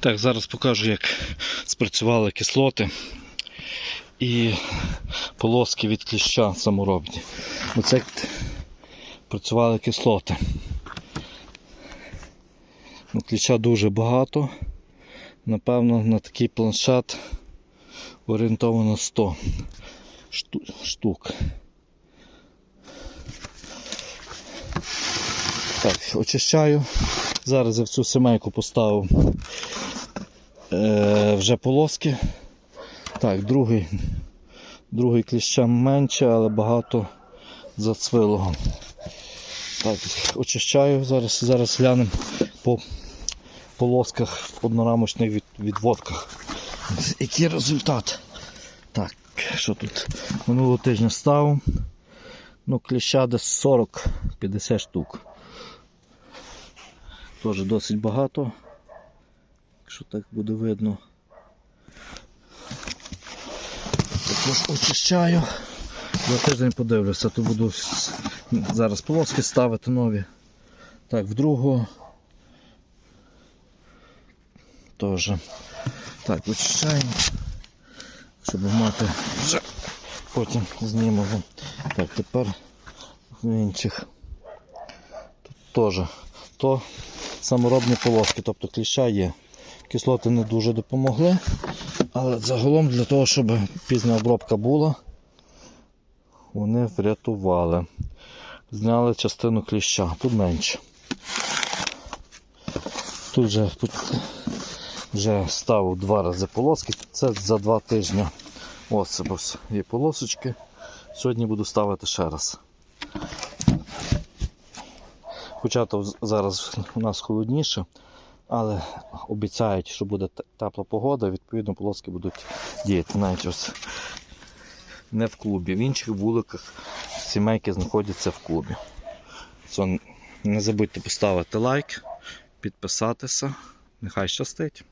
Так, зараз покажу, як спрацювали кислоти і полоски від кліща саморобні. Оце як працювали кислоти. Ну, кліща дуже багато. Напевно, на такий планшет орієнтовано 100 штук. Так, очищаю. Зараз я в цю семейку поставив е, вже полоски. Так, другий, другий кліща менше, але багато зацвилого. Так, очищаю, зараз, зараз глянемо по полосках однорамочних від, відводках. Який результат? Так, що тут? Минулого тижня ставив. Ну, кліща десь 40-50 штук. Теж досить багато. Якщо так буде видно. Також очищаю. За тиждень подивлюся, то буду зараз полоски ставити нові. Так, в другу. Теж. Так, очищаємо. Щоб мати вже потім знімемо. Так, тепер в інших. Тут теж. То саморобні полоски, тобто кліща є. Кислоти не дуже допомогли, але загалом для того, щоб пізня обробка була, вони врятували. Зняли частину кліща, тут менше. Тут вже, вже ставив два рази полоски, це за два тижні. Ось є полосочки. Сьогодні буду ставити ще раз. Хоча то зараз у нас холодніше, але обіцяють, що буде тепла погода, відповідно полоски будуть діяти. Навіть ось не в клубі. В інших вуликах сімейки знаходяться в клубі. Це не забудьте поставити лайк, підписатися. Нехай щастить.